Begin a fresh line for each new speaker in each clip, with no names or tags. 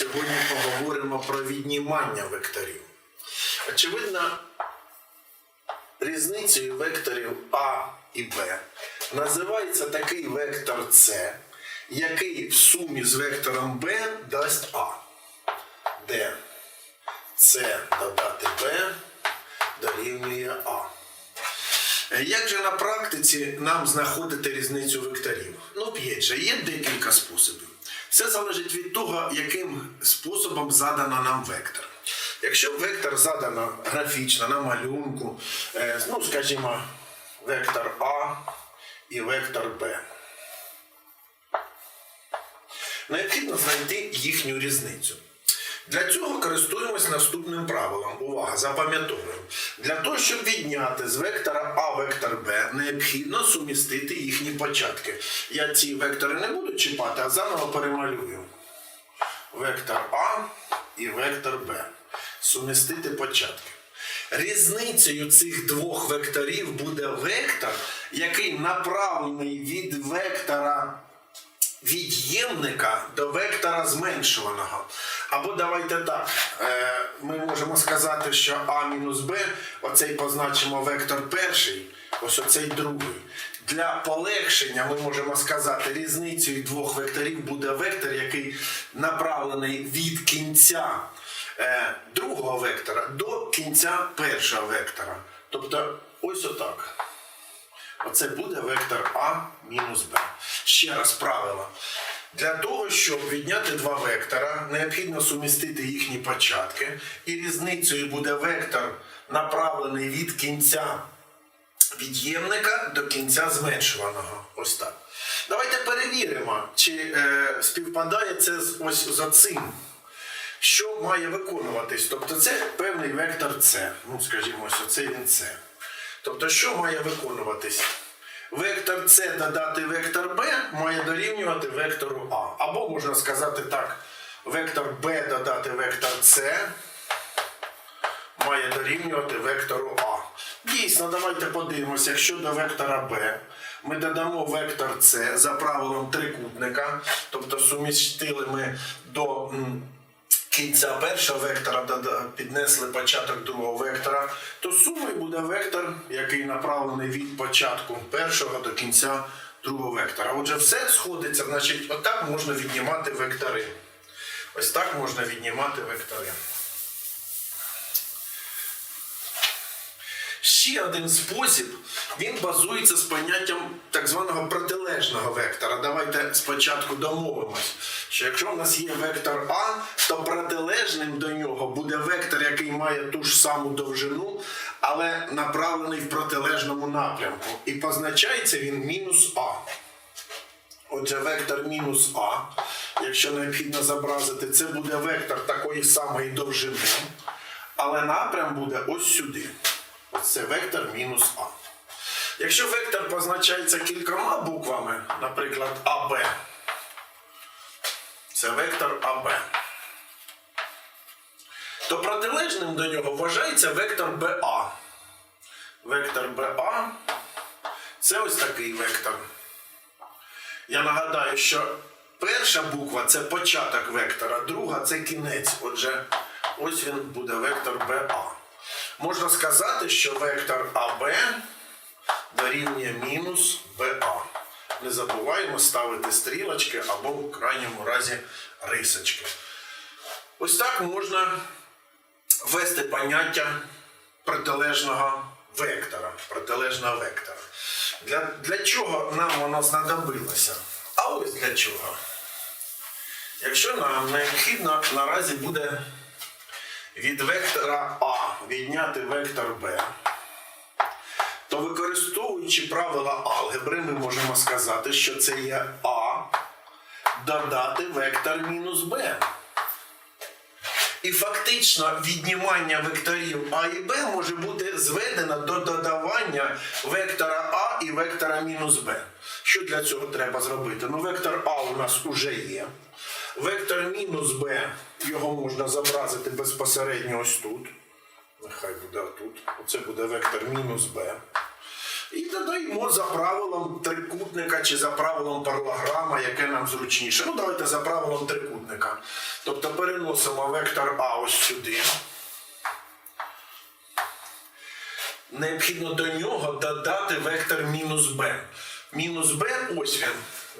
Сьогодні поговоримо про віднімання векторів. Очевидно, різницею векторів А і Б називається такий вектор С, який в сумі з вектором Б дасть А, де С додати Б дорівнює А. Як же на практиці нам знаходити різницю векторів? Ну, опять же, є декілька способів. Все залежить від того, яким способом задано нам вектор. Якщо вектор задано графічно на малюнку, е, ну, скажімо, вектор А і вектор Б. Необхідно знайти їхню різницю. Для цього користуємось наступним правилом. Увага, запам'ятовуємо. Для того, щоб відняти з вектора А вектор Б, необхідно сумістити їхні початки. Я ці вектори не буду чіпати, а заново перемалюю. Вектор А і вектор Б. Сумістити початки. Різницею цих двох векторів буде вектор, який направлений від вектора від'ємника до вектора зменшуваного. Або давайте так, е, ми можемо сказати, що А мінус Б, оцей позначимо вектор перший, ось оцей другий. Для полегшення ми можемо сказати, різницею двох векторів буде вектор, який направлений від кінця е, другого вектора до кінця першого вектора. Тобто ось отак. Оце буде вектор А мінус Б. Ще раз правило. Для того, щоб відняти два вектора, необхідно сумістити їхні початки. І різницею буде вектор, направлений від кінця від'ємника до кінця зменшуваного. Ось так. Давайте перевіримо, чи е, співпадає це ось з оцим. Що має виконуватись? Тобто це певний вектор С. Ну, скажімо, ось оцей він С. Тобто, що має виконуватись? Вектор С додати вектор Б має дорівнювати вектору А. Або можна сказати так: вектор Б додати вектор С має дорівнювати вектору А. Дійсно, давайте подивимося, якщо до вектора Б ми додамо вектор С за правилом трикутника, тобто сумістили ми до. кінця першого вектора піднесли початок другого вектора, вектор, який направлений від початку першого до кінця другого вектора. Отже, все сходиться, значить, отак можна віднімати вектори. Ось так можна віднімати вектори. Ще один спосіб, він базується з поняттям так званого протилежного вектора. Давайте спочатку домовимось, що якщо в нас є вектор А, то протилежним до нього буде вектор, який має ту ж саму довжину, але направлений в протилежному напрямку. І позначається він мінус А. Отже, вектор мінус А, якщо необхідно зобразити, це буде вектор такої самої довжини, але напрям буде ось сюди. Це вектор мінус А. Якщо вектор позначається кількома буквами, наприклад, АБ, це вектор АБ, то протилежним до нього вважається вектор БА. Вектор БА це ось такий вектор. Я нагадаю, що перша буква це початок вектора, друга це кінець. Отже, ось він буде вектор БА. Можна сказати, що вектор АБ дорівнює мінус БА. Не забуваємо ставити стрілочки або в крайньому разі рисочки. Ось так можна ввести поняття протилежного вектора. Протилежного вектора. Для, для чого нам воно знадобилося? А ось для чого. Якщо нам необхідно наразі буде від вектора А відняти вектор Б, то використовуючи правила алгебри, ми можемо сказати, що це є А додати вектор мінус Б. І фактично віднімання векторів А і Б може бути зведено до додавання вектора А і вектора мінус Б. Що для цього треба зробити? Ну, вектор А у нас уже є. Вектор мінус Б, його можна зобразити безпосередньо ось тут. Нехай буде тут. Оце буде вектор мінус Б. І додаємо за правилом трикутника чи за правилом паралограма, яке нам зручніше. Ну, давайте за правилом трикутника. Тобто переносимо вектор А ось сюди. Необхідно до нього додати вектор мінус b. Мінус b, ось він.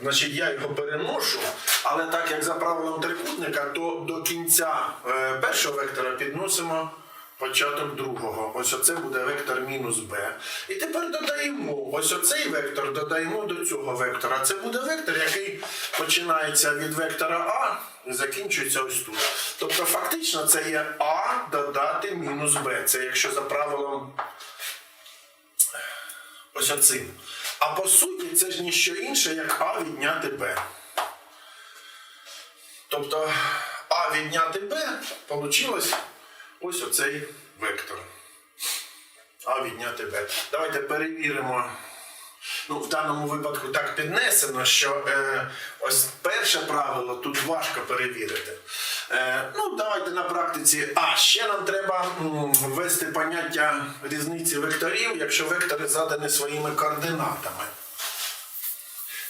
Значить, я його переношу, але так як за правилом трикутника, то до кінця е, першого вектора підносимо початок другого. Ось оце буде вектор мінус b. І тепер додаємо ось оцей вектор, додаємо до цього вектора. Це буде вектор, який починається від вектора А і закінчується ось тут. Тобто, фактично, це є А додати мінус b. Це якщо за правилом ось оцим. А по суті, це ж ніщо інше, як А відняти Б. Тобто А відняти Б получилось ось оцей вектор. А відняти Б. Давайте перевіримо. Ну, в даному випадку так піднесено, що е, ось перше правило тут важко перевірити. Е, ну, давайте на практиці. А, ще нам треба ввести поняття різниці векторів, якщо вектори задані своїми координатами.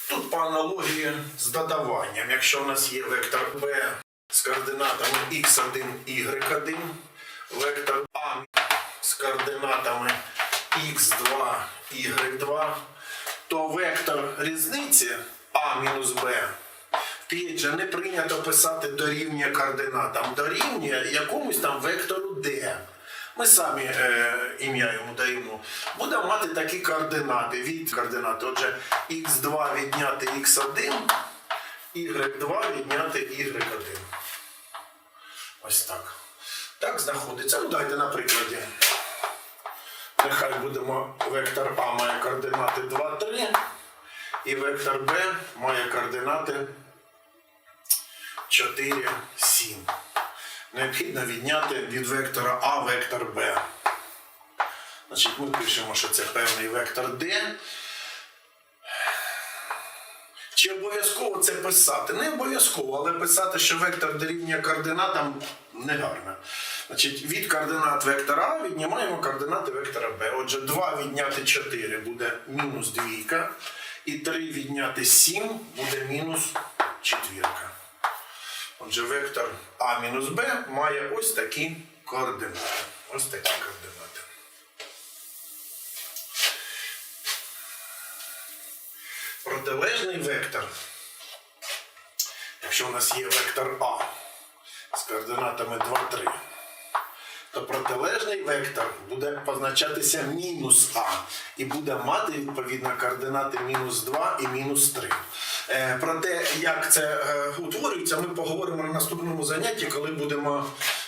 Тут по аналогії з додаванням. Якщо у нас є вектор b з координатами x1, y1, вектор А з координатами x2, y2, то вектор різниці Б П'єджа не прийнято писати дорівнює координатам, дорівнює якомусь там вектору D. Ми самі е, ім'я йому даємо. Будемо мати такі координати від координати. Отже, x2 відняти x1, y2 відняти y1. Ось так. Так знаходиться. Ну, дайте на прикладі. Нехай будемо вектор А має координати 2, 3, і вектор Б має координати 4, 7. Необхідно відняти від вектора А вектор Б. Значить, ми пишемо, що це певний вектор D. Чи обов'язково це писати? Не обов'язково, але писати, що вектор дорівнює координатам не гарно. Значить, від координат вектора А віднімаємо координати вектора Б. Отже, 2 відняти 4 буде мінус двійка. І 3 відняти 7 буде мінус четвірка. Отже, вектор А мінус Б має ось такі координати. Ось такі координати. Протилежний вектор. Якщо у нас є вектор А з координатами 2, 3, то протилежний вектор буде позначатися мінус А і буде мати відповідно координати мінус 2 і мінус 3. Е, про те, як це е, утворюється, ми поговоримо на наступному занятті, коли будемо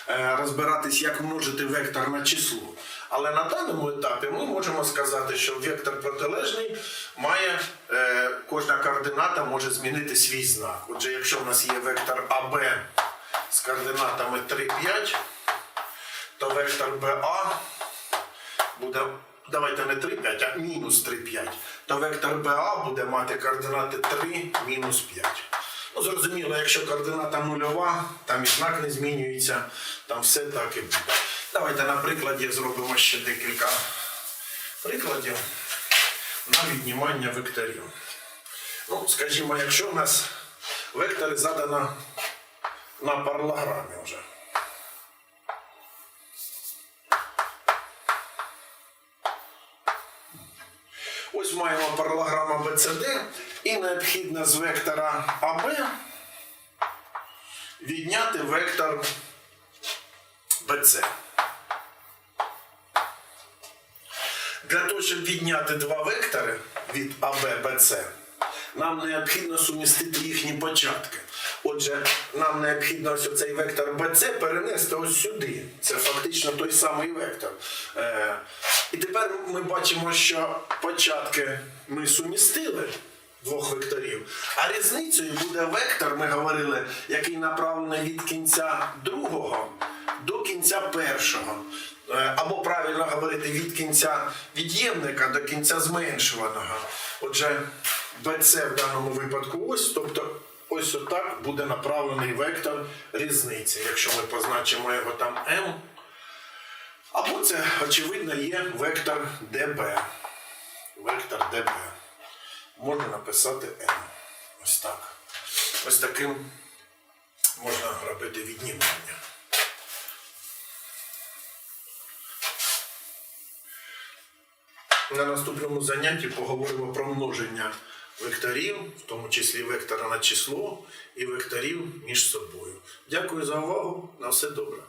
е, розбиратись, як множити вектор на число. Але на даному етапі ми можемо сказати, що вектор протилежний має кожна координата може змінити свій знак. Отже, якщо в нас є вектор АБ з координатами 3, 5, то вектор БА буде, давайте не 3, 5, а мінус 3, 5, то вектор БА буде мати координати 3, мінус 5. Ну, зрозуміло, якщо координата нульова, там і знак не змінюється, там все так і буде. Давайте на прикладі зробимо ще декілька прикладів на віднімання векторів. Ну, скажімо, якщо у нас вектори задано на паралограмі вже. Маємо паралограма BCD і необхідно з вектора АБ відняти вектор BC. Для того, щоб відняти два вектори від АБ BC, нам необхідно сумістити їхні початки. Отже, нам необхідно ось цей вектор BC перенести ось сюди. Це фактично той самий вектор. І тепер ми бачимо, що початки ми сумістили двох векторів, а різницею буде вектор, ми говорили, який направлений від кінця другого до кінця першого. Е, Або правильно говорити від кінця від'ємника до кінця зменшуваного. Отже, BC в даному випадку ось, тобто ось отак буде направлений вектор різниці. Якщо ми позначимо його там m, або це, очевидно, є вектор DB. вектор ДБ. Можна написати N. Ось так. Ось таким можна робити віднімання. На наступному занятті поговоримо про множення векторів, в тому числі вектора на число і векторів між собою. Дякую за увагу. На все добре.